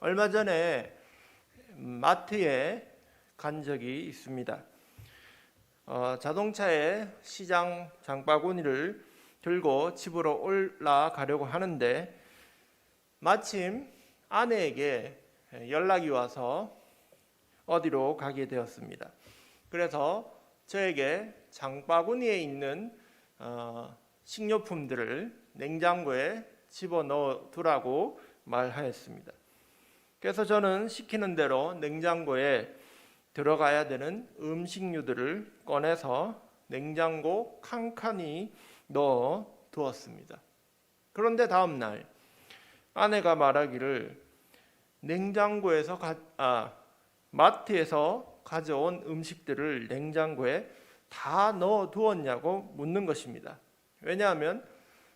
얼마 전에 마트에 간 적이 있습니다. 어, 자동차에 시장 장바구니를 들고 집으로 올라가려고 하는데 마침 아내에게 연락이 와서 어디로 가게 되었습니다. 그래서 저에게 장바구니에 있는 어, 식료품들을 냉장고에 집어 넣어 두라고 말하였습니다. 그래서 저는 시키는 대로 냉장고에 들어가야 되는 음식류들을 꺼내서 냉장고 칸칸이 넣어 두었습니다. 그런데 다음 날 아내가 말하기를 냉장고에서 가, 아, 마트에서 가져온 음식들을 냉장고에 다 넣어 두었냐고 묻는 것입니다. 왜냐하면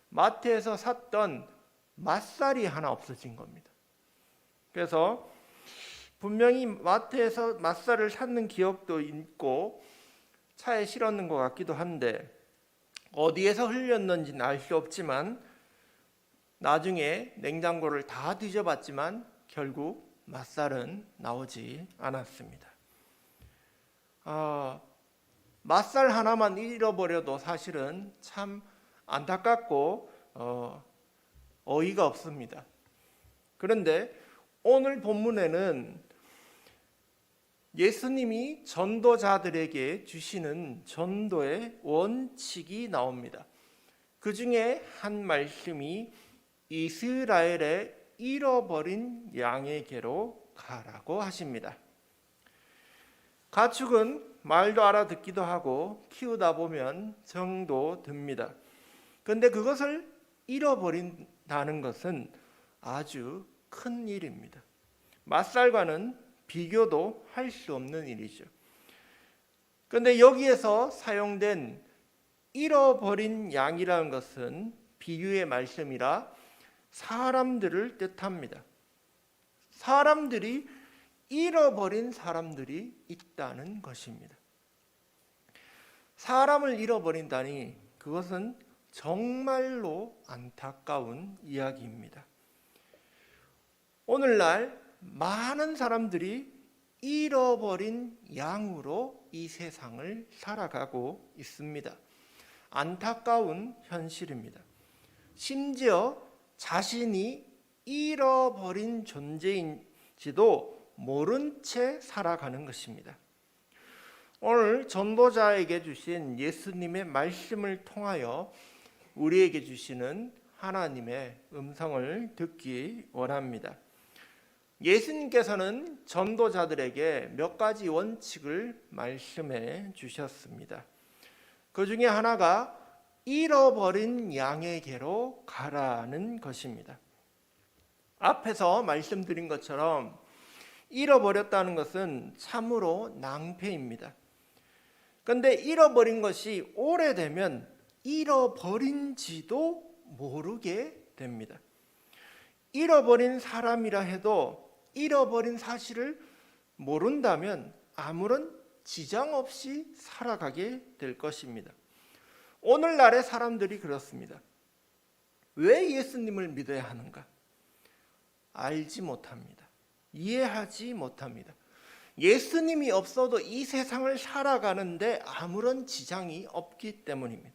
마트에서 샀던 맛살이 하나 없어진 겁니다. 그래서 분명히 마트에서 맛살을 샀는 기억도 있고 차에 실었는 것 같기도 한데 어디에서 흘렸는지는 알 수 없지만 나중에 냉장고를 다 뒤져봤지만 결국 맛살은 나오지 않았습니다. 아, 맛살 하나만 잃어버려도 사실은 참 안타깝고 어, 어이가 없습니다. 그런데 오늘 본문에는 예수님이 전도자들에게 주시는 전도의 원칙이 나옵니다. 그 중에 한 말씀이 이스라엘의 잃어버린 양에게로 가라고 하십니다. 가축은 말도 알아듣기도 하고 키우다 보면 정도 듭니다. 근데 그것을 잃어버린다는 것은 아주 큰 일입니다. 맛살과는 비교도 할 수 없는 일이죠. 그런데 여기에서 사용된 잃어버린 양이라는 것은 비유의 말씀이라 사람들을 뜻합니다. 사람들이 잃어버린 사람들이 있다는 것입니다. 사람을 잃어버린다니 그것은 정말로 안타까운 이야기입니다. 오늘날 많은 사람들이 잃어버린 양으로 이 세상을 살아가고 있습니다. 안타까운 현실입니다. 심지어 자신이 잃어버린 존재인지도 모른 채 살아가는 것입니다. 오늘 전도자에게 주신 예수님의 말씀을 통하여 우리에게 주시는 하나님의 음성을 듣기 원합니다. 예수님께서는 전도자들에게 몇 가지 원칙을 말씀해 주셨습니다. 그 중에 하나가 잃어버린 양에게로 가라는 것입니다. 앞에서 말씀드린 것처럼 잃어버렸다는 것은 참으로 낭패입니다. 그런데 잃어버린 것이 오래되면 잃어버린지도 모르게 됩니다. 잃어버린 사람이라 해도 잃어버린 사실을 모른다면 아무런 지장 없이 살아가게 될 것입니다. 오늘날의 사람들이 그렇습니다. 왜 예수님을 믿어야 하는가? 알지 못합니다. 이해하지 못합니다. 예수님이 없어도 이 세상을 살아가는데 아무런 지장이 없기 때문입니다.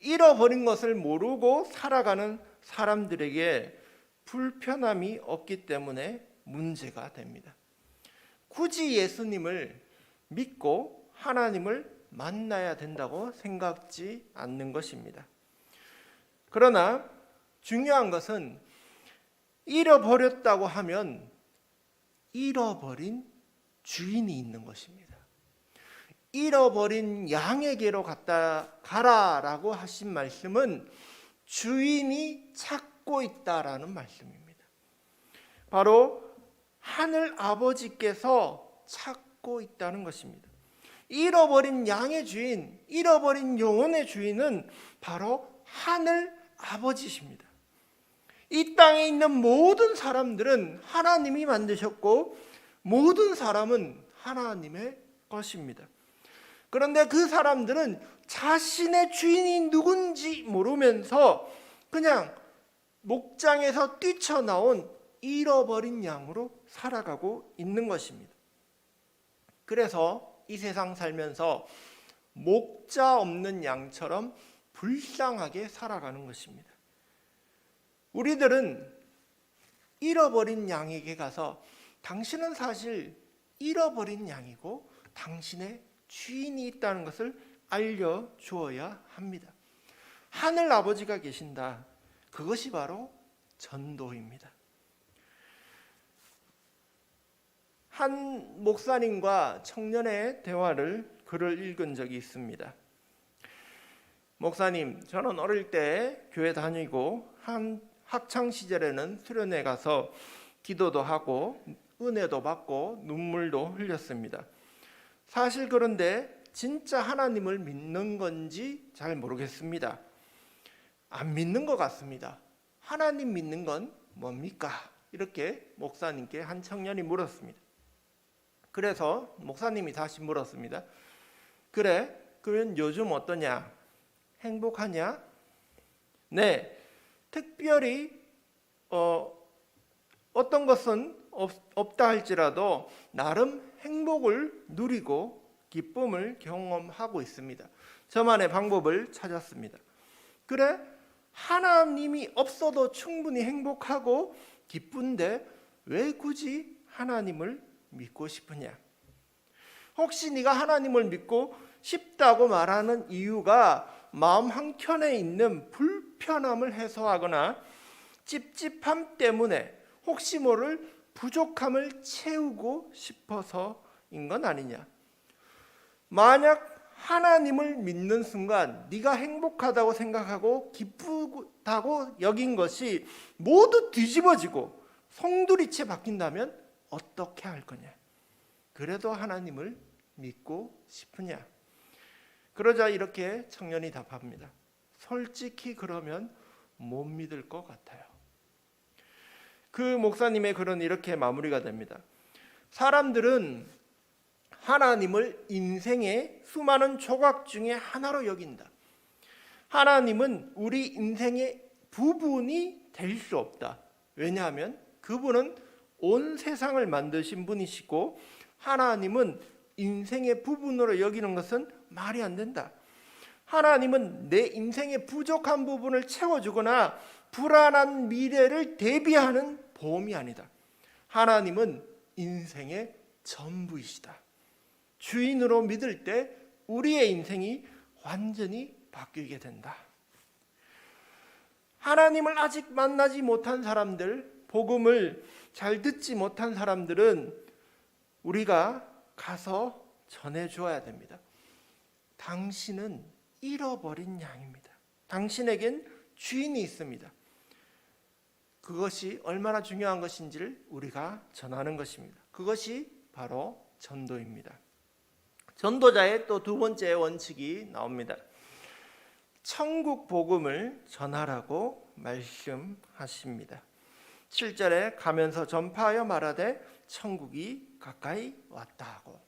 잃어버린 것을 모르고 살아가는 사람들에게 불편함이 없기 때문에 문제가 됩니다. 굳이 예수님을 믿고 하나님을 만나야 된다고 생각지 않는 것입니다. 그러나 중요한 것은 잃어버렸다고 하면 잃어버린 주인이 있는 것입니다. 잃어버린 양에게로 갔다 가라라고 하신 말씀은 주인이 찾 고 있다라는 말씀입니다. 바로 하늘 아버지께서 찾고 있다는 것입니다. 잃어버린 양의 주인, 잃어버린 영혼의 주인은 바로 하늘 아버지십니다. 이 땅에 있는 모든 사람들은 하나님이 만드셨고 모든 사람은 하나님의 것입니다. 그런데 그 사람들은 자신의 주인이 누군지 모르면서 그냥 목장에서 뛰쳐나온 잃어버린 양으로 살아가고 있는 것입니다. 그래서 이 세상 살면서 목자 없는 양처럼 불쌍하게 살아가는 것입니다. 우리들은 잃어버린 양에게 가서 당신은 사실 잃어버린 양이고 당신의 주인이 있다는 것을 알려주어야 합니다. 하늘 아버지가 계신다. 그것이 바로 전도입니다. 한 목사님과 청년의 대화를 글을 읽은 적이 있습니다. 목사님, 저는 어릴 때 교회 다니고 한 학창 시절에는 수련회 가서 기도도 하고 은혜도 받고 눈물도 흘렸습니다. 사실 그런데 진짜 하나님을 믿는 건지 잘 모르겠습니다. 안 믿는 것 같습니다. 하나님 믿는 건 뭡니까? 이렇게 목사님께 한 청년이 물었습니다. 그래서 목사님이 다시 물었습니다. 그래, 그러면 요즘 어떠냐? 행복하냐? 네, 특별히 어, 어떤 것은 없, 없다 할지라도 나름 행복을 누리고 기쁨을 경험하고 있습니다. 저만의 방법을 찾았습니다. 그래, 하나님이 없어도 충분히 행복하고 기쁜데 왜 굳이 하나님을 믿고 싶으냐? 혹시 네가 하나님을 믿고 싶다고 말하는 이유가 마음 한켠에 있는 불편함을 해소하거나 찝찝함 때문에 혹시 모를 부족함을 채우고 싶어서인 건 아니냐? 만약 하나님을 믿는 순간 네가 행복하다고 생각하고 기쁘다고 여긴 것이 모두 뒤집어지고 송두리째 바뀐다면 어떻게 할 거냐? 그래도 하나님을 믿고 싶으냐? 그러자 이렇게 청년이 답합니다. 솔직히 그러면 못 믿을 것 같아요. 그 목사님의 글은 이렇게 마무리가 됩니다. 사람들은 하나님을 인생의 수많은 조각 중에 하나로 여긴다. 하나님은 우리 인생의 부분이 될 수 없다. 왜냐하면 그분은 온 세상을 만드신 분이시고 하나님은 인생의 부분으로 여기는 것은 말이 안 된다. 하나님은 내 인생의 부족한 부분을 채워주거나 불안한 미래를 대비하는 보험이 아니다. 하나님은 인생의 전부이시다. 주인으로 믿을 때 우리의 인생이 완전히 바뀌게 된다. 하나님을 아직 만나지 못한 사람들, 복음을 잘 듣지 못한 사람들은 우리가 가서 전해 주어야 됩니다. 당신은 잃어버린 양입니다. 당신에겐 주인이 있습니다. 그것이 얼마나 중요한 것인지를 우리가 전하는 것입니다. 그것이 바로 전도입니다. 전도자의 또 두 번째 원칙이 나옵니다. 천국 복음을 전하라고 말씀하십니다. 7절에 가면서 전파하여 말하되 천국이 가까이 왔다 하고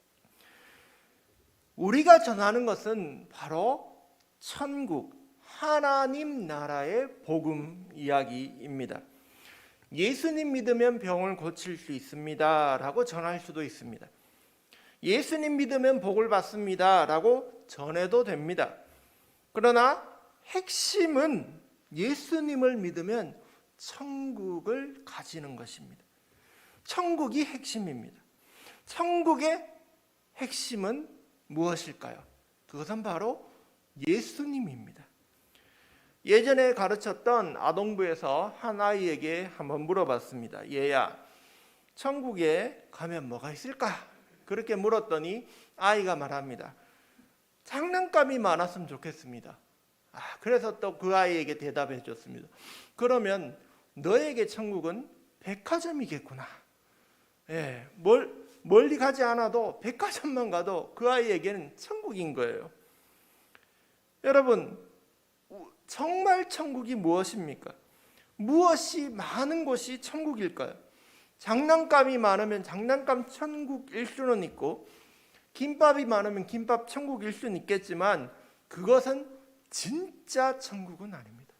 우리가 전하는 것은 바로 천국 하나님 나라의 복음 이야기입니다. 예수님 믿으면 병을 고칠 수 있습니다라고 전할 수도 있습니다. 예수님 믿으면 복을 받습니다 라고 전해도 됩니다. 그러나 핵심은 예수님을 믿으면 천국을 가지는 것입니다. 천국이 핵심입니다. 천국의 핵심은 무엇일까요? 그것은 바로 예수님입니다. 예전에 가르쳤던 아동부에서 한 아이에게 한번 물어봤습니다. 얘야, 천국에 가면 뭐가 있을까? 그렇게 물었더니 아이가 말합니다. 장난감이 많았으면 좋겠습니다. 아, 그래서 또 그 아이에게 대답해 줬습니다. 그러면 너에게 천국은 백화점이겠구나. 예, 멀, 멀리 가지 않아도 백화점만 가도 그 아이에게는 천국인 거예요. 여러분, 정말 천국이 무엇입니까? 무엇이 많은 곳이 천국일까요? 장난감이 많으면 장난감 천국일 수는 있고 김밥이 많으면 김밥 천국일 수는 있겠지만 그것은 진짜 천국은 아닙니다.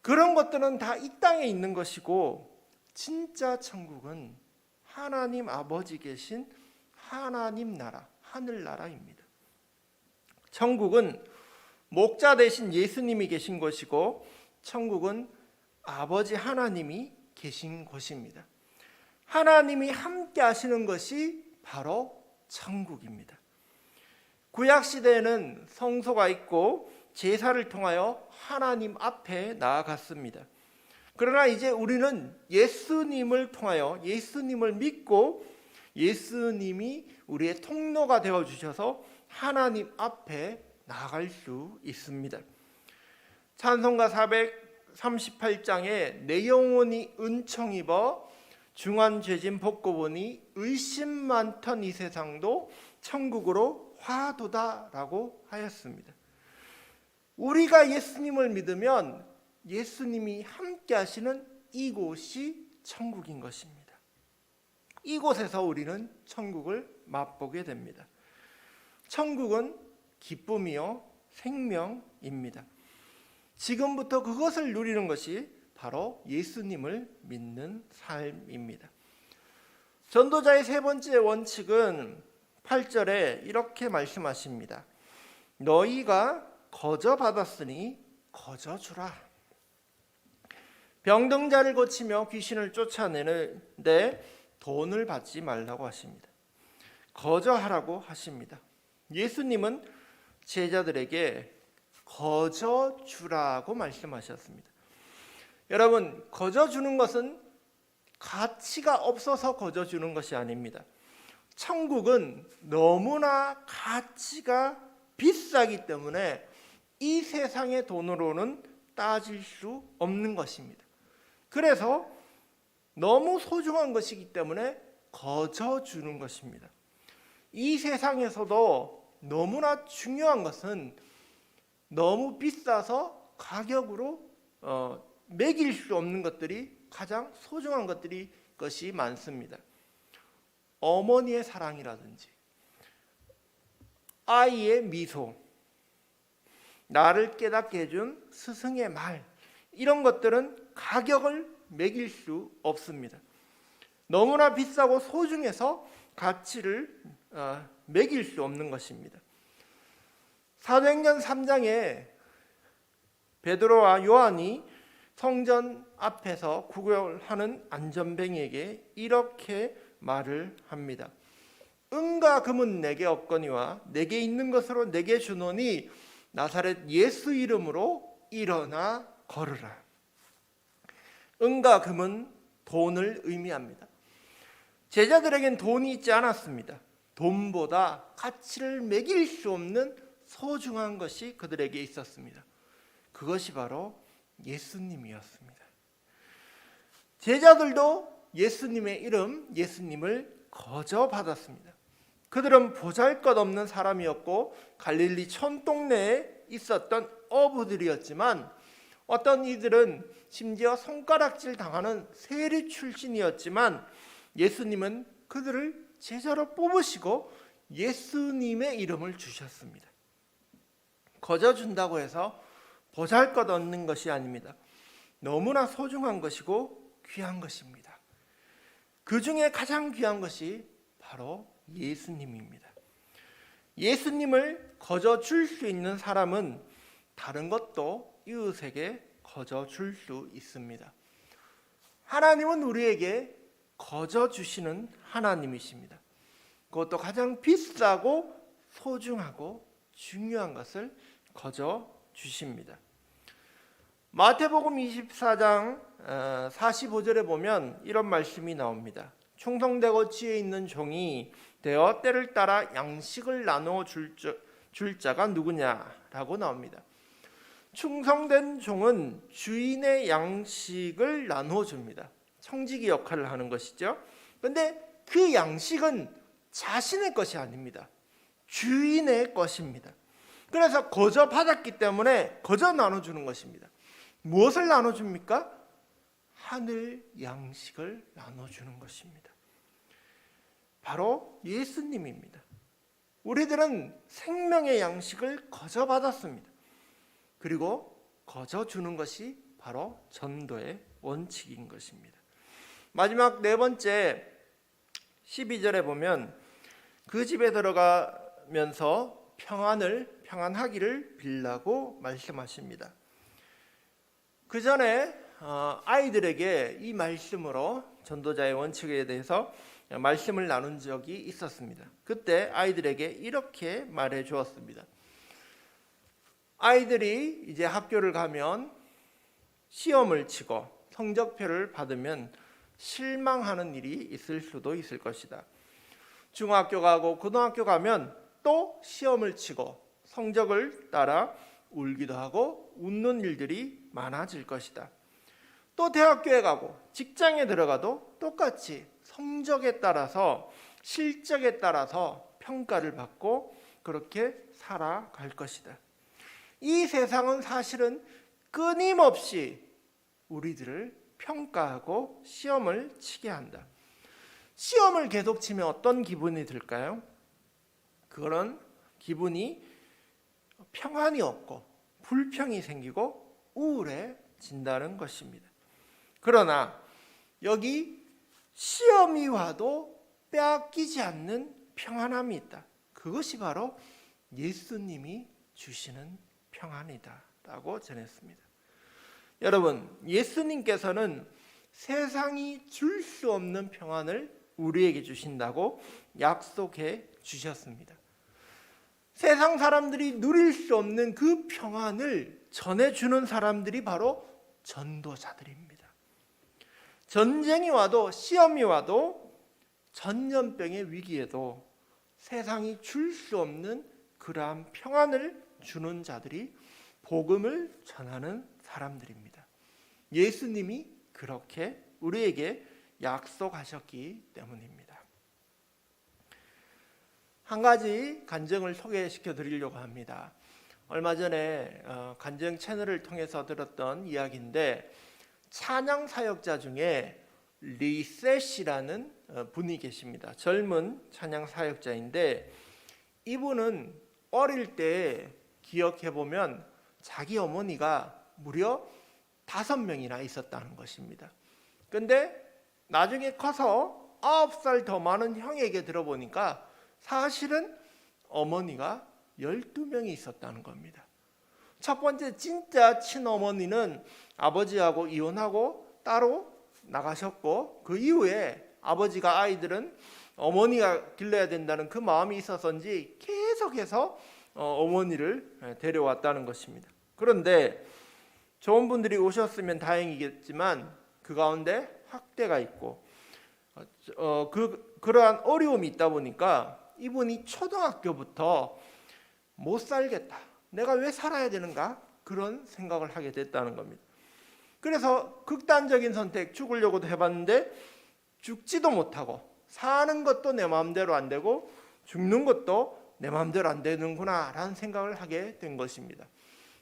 그런 것들은 다 이 땅에 있는 것이고 진짜 천국은 하나님 아버지 계신 하나님 나라, 하늘 나라입니다. 천국은 목자 대신 예수님이 계신 곳이고 천국은 아버지 하나님이 계신 곳입니다. 하나님이 함께 하시는 것이 바로 천국입니다. 구약 시대에는 성소가 있고 제사를 통하여 하나님 앞에 나아갔습니다. 그러나 이제 우리는 예수님을 통하여 예수님을 믿고 예수님이 우리의 통로가 되어 주셔서 하나님 앞에 나아갈 수 있습니다. 찬송가 438장에 내 영혼이 은총 입어 중한 죄진 벗고 보니 의심 많던 이 세상도 천국으로 화도다라고 하였습니다. 우리가 예수님을 믿으면 예수님이 함께 하시는 이곳이 천국인 것입니다. 이곳에서 우리는 천국을 맛보게 됩니다. 천국은 기쁨이요 생명입니다. 지금부터 그것을 누리는 것이 바로 예수님을 믿는 삶입니다. 전도자의 세 번째 원칙은 8절에 이렇게 말씀하십니다. 너희가 거저 받았으니 거저 주라. 병등자를 고치며 귀신을 쫓아내는데 돈을 받지 말라고 하십니다. 거저 하라고 하십니다. 예수님은 제자들에게 거저 주라고 말씀하셨습니다. 여러분, 거저 주는 것은 가치가 없어서 거저 주는 것이 아닙니다. 천국은 너무나 가치가 비싸기 때문에 이 세상의 돈으로는 따질 수 없는 것입니다. 그래서 너무 소중한 것이기 때문에 거저 주는 것입니다. 이 세상에서도 너무나 중요한 것은 너무 비싸서 가격으로 어, 매길 수 없는 것들이 가장 소중한 것들이 것이 많습니다. 어머니의 사랑이라든지 아이의 미소, 나를 깨닫게 해준 스승의 말 이런 것들은 가격을 매길 수 없습니다. 너무나 비싸고 소중해서 가치를 어, 매길 수 없는 것입니다. 사도행전 3장에 베드로와 요한이 성전 앞에서 구걸하는 안전뱅이에게 이렇게 말을 합니다. 은과 금은 내게 없거니와 내게 있는 것으로 내게 주노니 나사렛 예수 이름으로 일어나 걸으라. 은과 금은 돈을 의미합니다. 제자들에겐 돈이 있지 않았습니다. 돈보다 가치를 매길 수 없는 소중한 것이 그들에게 있었습니다. 그것이 바로 예수님이었습니다. 제자들도 예수님의 이름, 예수님을 거저 받았습니다. 그들은 보잘 것 없는 사람이었고 갈릴리 촌동네에 있었던 어부들이었지만 어떤 이들은 심지어 손가락질 당하는 세리 출신이었지만 예수님은 그들을 제자로 뽑으시고 예수님의 이름을 주셨습니다. 거저 준다고 해서 보잘 것 없는 것이 아닙니다. 너무나 소중한 것이고 귀한 것입니다. 그 중에 가장 귀한 것이 바로 예수님입니다. 예수님을 거저 줄 수 있는 사람은 다른 것도 이웃에게 거저 줄 수 있습니다. 하나님은 우리에게 거저 주시는 하나님이십니다. 그것도 가장 비싸고 소중하고 중요한 것을 거저 주십니다. 마태복음 24장 45절에 어, 보면 이런 말씀이 나옵니다. 충성되고 지혜 있는 종이 되어 때를 따라 양식을 나누어 줄, 줄 자가 누구냐라고 나옵니다. 충성된 종은 주인의 양식을 나누어 줍니다. 청지기 역할을 하는 것이죠. 근데 그 양식은 자신의 것이 아닙니다. 주인의 것입니다. 그래서 거저 받았기 때문에 거저 나눠주는 것입니다. 무엇을 나눠줍니까? 하늘 양식을 나눠주는 것입니다. 바로 예수님입니다. 우리들은 생명의 양식을 거저 받았습니다. 그리고 거저 주는 것이 바로 전도의 원칙인 것입니다. 마지막 네 번째 12절에 보면 그 집에 들어가면서 평안을 평안하기를 빌라고 말씀하십니다. 그 전에 어, 아이들에게 이 말씀으로 전도자의 원칙에 대해서 말씀을 나눈 적이 있었습니다. 그때 아이들에게 이렇게 말해 주었습니다. 아이들이 이제 학교를 가면 시험을 치고 성적표를 받으면 실망하는 일이 있을 수도 있을 것이다. 중학교 가고 고등학교 가면 또 시험을 치고 성적을 따라 울기도 하고 웃는 일들이 많아질 것이다. 또 대학교에 가고 직장에 들어가도 똑같이 성적에 따라서 실적에 따라서 평가를 받고 그렇게 살아갈 것이다. 이 세상은 사실은 끊임없이 우리들을 평가하고 시험을 치게 한다. 시험을 계속 치면 어떤 기분이 들까요? 그거는 기분이 평안이 없고 불평이 생기고 우울해진다는 것입니다. 그러나 여기 시험이 와도 빼앗기지 않는 평안함이 있다. 그것이 바로 예수님이 주시는 평안이다라고 전했습니다. 여러분, 예수님께서는 세상이 줄 수 없는 평안을 우리에게 주신다고 약속해 주셨습니다. 세상 사람들이 누릴 수 없는 그 평안을 전해주는 사람들이 바로 전도자들입니다. 전쟁이 와도 시험이 와도 전염병의 위기에도 세상이 줄 수 없는 그러한 평안을 주는 자들이 복음을 전하는 사람들입니다. 예수님이 그렇게 우리에게 약속하셨기 때문입니다. 한 가지 간증을 소개시켜 드리려고 합니다. 얼마 전에 어, 간증 채널을 통해서 들었던 이야기인데 찬양 사역자 중에 리셋이라는 어, 분이 계십니다. 젊은 찬양 사역자인데 이분은 어릴 때 기억해 보면 자기 어머니가 무려 다섯 명이나 있었다는 것입니다. 근데 나중에 커서 아홉 살 더 많은 형에게 들어보니까 사실은 어머니가 열두 명이 있었다는 겁니다. 첫 번째 진짜 친어머니는 아버지하고 이혼하고 따로 나가셨고 그 이후에 아버지가 아이들은 어머니가 길러야 된다는 그 마음이 있어서인지 계속해서 어, 어머니를 데려왔다는 것입니다. 그런데 좋은 분들이 오셨으면 다행이겠지만 그 가운데 학대가 있고 어, 그 그러한 어려움이 있다 보니까 이분이 초등학교부터 못 살겠다. 내가 왜 살아야 되는가? 그런 생각을 하게 됐다는 겁니다. 그래서 극단적인 선택 죽으려고도 해봤는데 죽지도 못하고 사는 것도 내 마음대로 안 되고 죽는 것도 내 마음대로 안 되는구나 라는 생각을 하게 된 것입니다.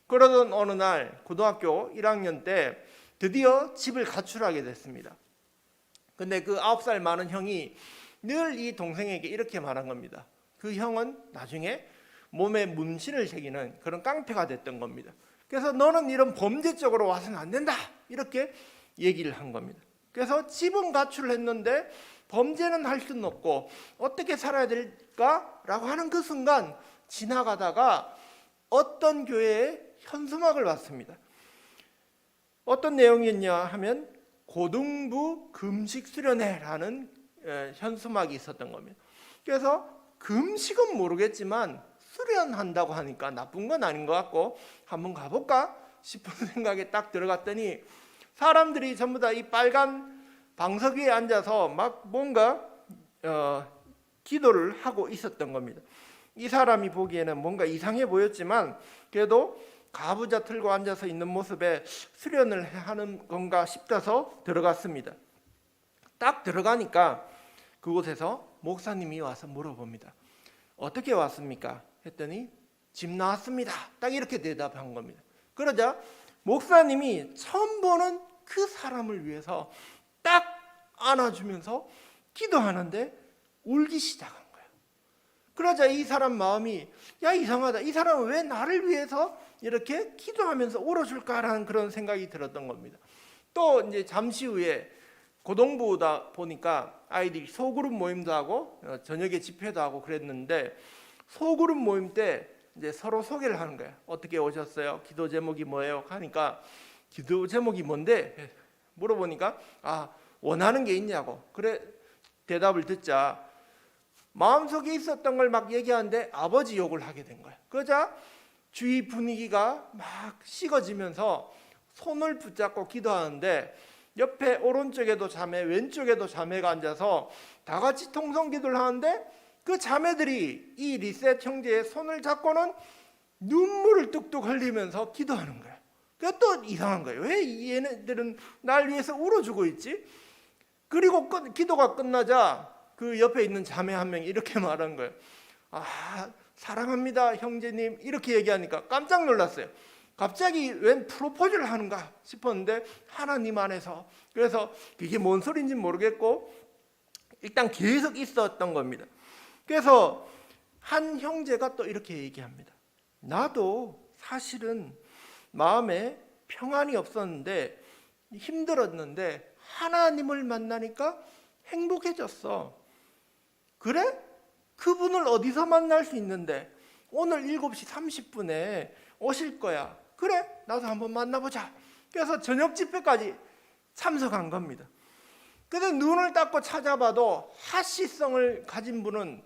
그러던 어느 날 고등학교 1학년 때 드디어 집을 가출하게 됐습니다. 근데 그 아홉 살 많은 형이 늘 이 동생에게 이렇게 말한 겁니다. 그 형은 나중에 몸에 문신을 새기는 그런 깡패가 됐던 겁니다. 그래서 너는 이런 범죄 쪽으로 와서는 안 된다. 이렇게 얘기를 한 겁니다. 그래서 집은 가출을 했는데 범죄는 할 수는 없고 어떻게 살아야 될까라고 하는 그 순간 지나가다가 어떤 교회에 현수막을 봤습니다. 어떤 내용이었냐 하면 고등부 금식 수련회라는 현수막이 있었던 겁니다. 그래서 금식은 모르겠지만 수련한다고 하니까 나쁜 건 아닌 것 같고 한번 가볼까 싶은 생각에 딱 들어갔더니 사람들이 전부 다 이 빨간 방석 위에 앉아서 막 뭔가 어, 기도를 하고 있었던 겁니다. 이 사람이 보기에는 뭔가 이상해 보였지만 그래도 가부좌 틀고 앉아서 있는 모습에 수련을 하는 건가 싶어서 들어갔습니다. 딱 들어가니까 그곳에서 목사님이 와서 물어봅니다. 어떻게 왔습니까? 했더니 집 나왔습니다. 딱 이렇게 대답한 겁니다. 그러자 목사님이 처음 보는 그 사람을 위해서 딱 안아주면서 기도하는데 울기 시작한 거예요. 그러자 이 사람 마음이 야 이상하다. 이 사람은 왜 나를 위해서 이렇게 기도하면서 울어줄까라는 그런 생각이 들었던 겁니다. 또 이제 잠시 후에 고동부다 보니까 아이들이 소그룹 모임도 하고 어, 저녁에 집회도 하고 그랬는데 소그룹 모임 때 이제 서로 소개를 하는 거예요. 어떻게 오셨어요? 기도 제목이 뭐예요? 하니까 기도 제목이 뭔데? 물어보니까 아 원하는 게 있냐고 그래 대답을 듣자 마음속에 있었던 걸 막 얘기하는데 아버지 욕을 하게 된 거예요. 그러자 주위 분위기가 막 식어지면서 손을 붙잡고 기도하는데 옆에 오른쪽에도 자매, 왼쪽에도 자매가 앉아서 다 같이 통성 기도를 하는데 그 자매들이 이 리셋 형제의 손을 잡고는 눈물을 뚝뚝 흘리면서 기도하는 거예요. 그게 또 이상한 거예요. 왜 얘네들은 날 위해서 울어주고 있지? 그리고 끝, 기도가 끝나자 그 옆에 있는 자매 한 명이 이렇게 말한 거예요. 아, 사랑합니다, 형제님. 이렇게 얘기하니까 깜짝 놀랐어요. 갑자기 웬 프로포즈를 하는가 싶었는데 하나님 안에서 그래서 그게 뭔 소리인지 모르겠고 일단 계속 있었던 겁니다. 그래서 한 형제가 또 이렇게 얘기합니다. 나도 사실은 마음에 평안이 없었는데 힘들었는데 하나님을 만나니까 행복해졌어. 그래? 그분을 어디서 만날 수 있는데 오늘 7시 30분에 오실 거야. 그래? 나도 한번 만나보자. 그래서 저녁 집회까지 참석한 겁니다. 근데 눈을 닦고 찾아봐도 하시성을 가진 분은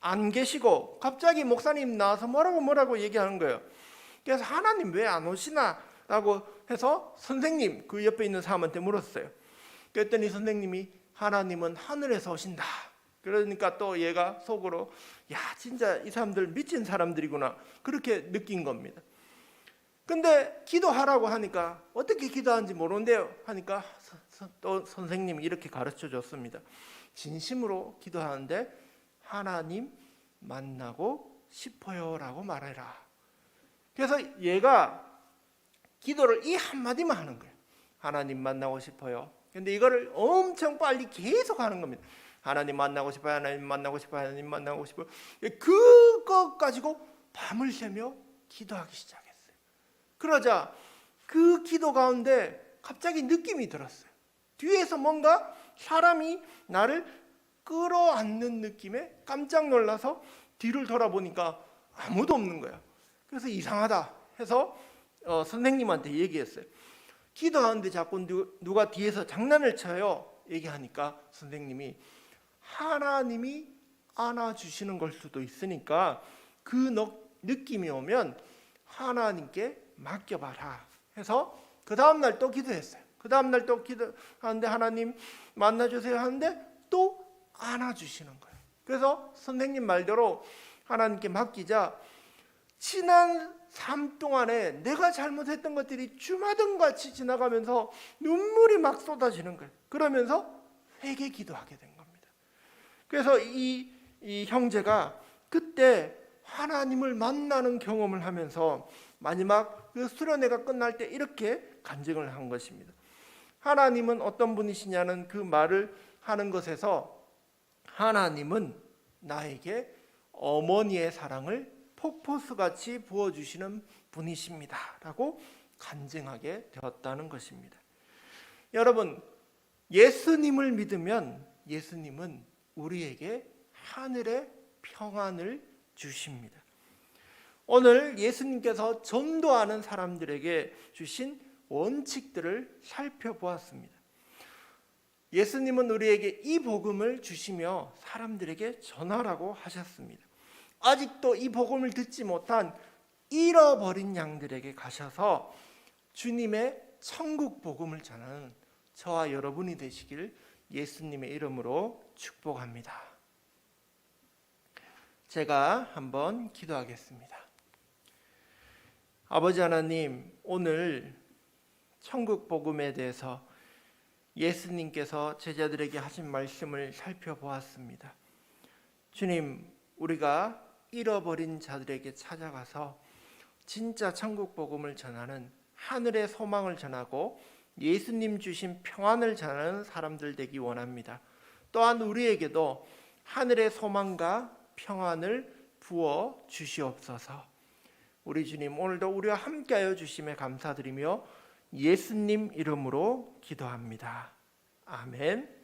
안 계시고 갑자기 목사님 나와서 뭐라고 뭐라고 얘기하는 거예요. 그래서 하나님 왜 안 오시나? 라고 해서 선생님 그 옆에 있는 사람한테 물었어요. 그랬더니 선생님이 하나님은 하늘에서 오신다. 그러니까 또 얘가 속으로 야 진짜 이 사람들 미친 사람들이구나 그렇게 느낀 겁니다. 근데 기도하라고 하니까 어떻게 기도하는지 모르는데요 하니까 또 선생님이 이렇게 가르쳐 줬습니다. 진심으로 기도하는데 하나님 만나고 싶어요라고 말해라. 그래서 얘가 기도를 이 한마디만 하는 거예요. 하나님 만나고 싶어요. 근데 이거를 엄청 빨리 계속 하는 겁니다. 하나님 만나고 싶어요. 하나님 만나고 싶어요. 하나님 만나고 싶어요. 그것 가지고 밤을 새며 기도하기 시작했어요. 그러자 그 기도 가운데 갑자기 느낌이 들었어요. 뒤에서 뭔가 사람이 나를 끌어안는 느낌에 깜짝 놀라서 뒤를 돌아보니까 아무도 없는 거야. 그래서 이상하다 해서 어, 선생님한테 얘기했어요. 기도하는데 자꾸 누- 누가 뒤에서 장난을 쳐요. 얘기하니까 선생님이 하나님이 안아주시는 걸 수도 있으니까 그 너- 느낌이 오면 하나님께 맡겨봐라 해서 그 다음날 또 기도했어요. 그 다음날 또 기도하는데 하나님 만나주세요 하는데 또 안아주시는 거예요. 그래서 선생님 말대로 하나님께 맡기자 지난 삶 동안에 내가 잘못했던 것들이 주마등 같이 지나가면서 눈물이 막 쏟아지는 거예요. 그러면서 회개 기도하게 된 겁니다. 그래서 이, 이 형제가 그때 하나님을 만나는 경험을 하면서 마지막 그 수련회가 끝날 때 이렇게 간증을 한 것입니다. 하나님은 어떤 분이시냐는 그 말을 하는 것에서 하나님은 나에게 어머니의 사랑을 폭포수같이 부어주시는 분이십니다 라고 간증하게 되었다는 것입니다. 여러분 예수님을 믿으면 예수님은 우리에게 하늘의 평안을 주십니다. 오늘 예수님께서 전도하는 사람들에게 주신 원칙들을 살펴보았습니다. 예수님은 우리에게 이 복음을 주시며 사람들에게 전하라고 하셨습니다. 아직도 이 복음을 듣지 못한 잃어버린 양들에게 가셔서 주님의 천국 복음을 전하는 저와 여러분이 되시길 예수님의 이름으로 축복합니다. 제가 한번 기도하겠습니다. 아버지 하나님, 오늘 천국 복음에 대해서 예수님께서 제자들에게 하신 말씀을 살펴보았습니다. 주님, 우리가 잃어버린 자들에게 찾아가서 진짜 천국 복음을 전하는 하늘의 소망을 전하고 예수님 주신 평안을 전하는 사람들 되기 원합니다. 또한 우리에게도 하늘의 소망과 평안을 부어 주시옵소서. 우리 주님 오늘도 우리와 함께하여 주심에 감사드리며 예수님 이름으로 기도합니다. 아멘.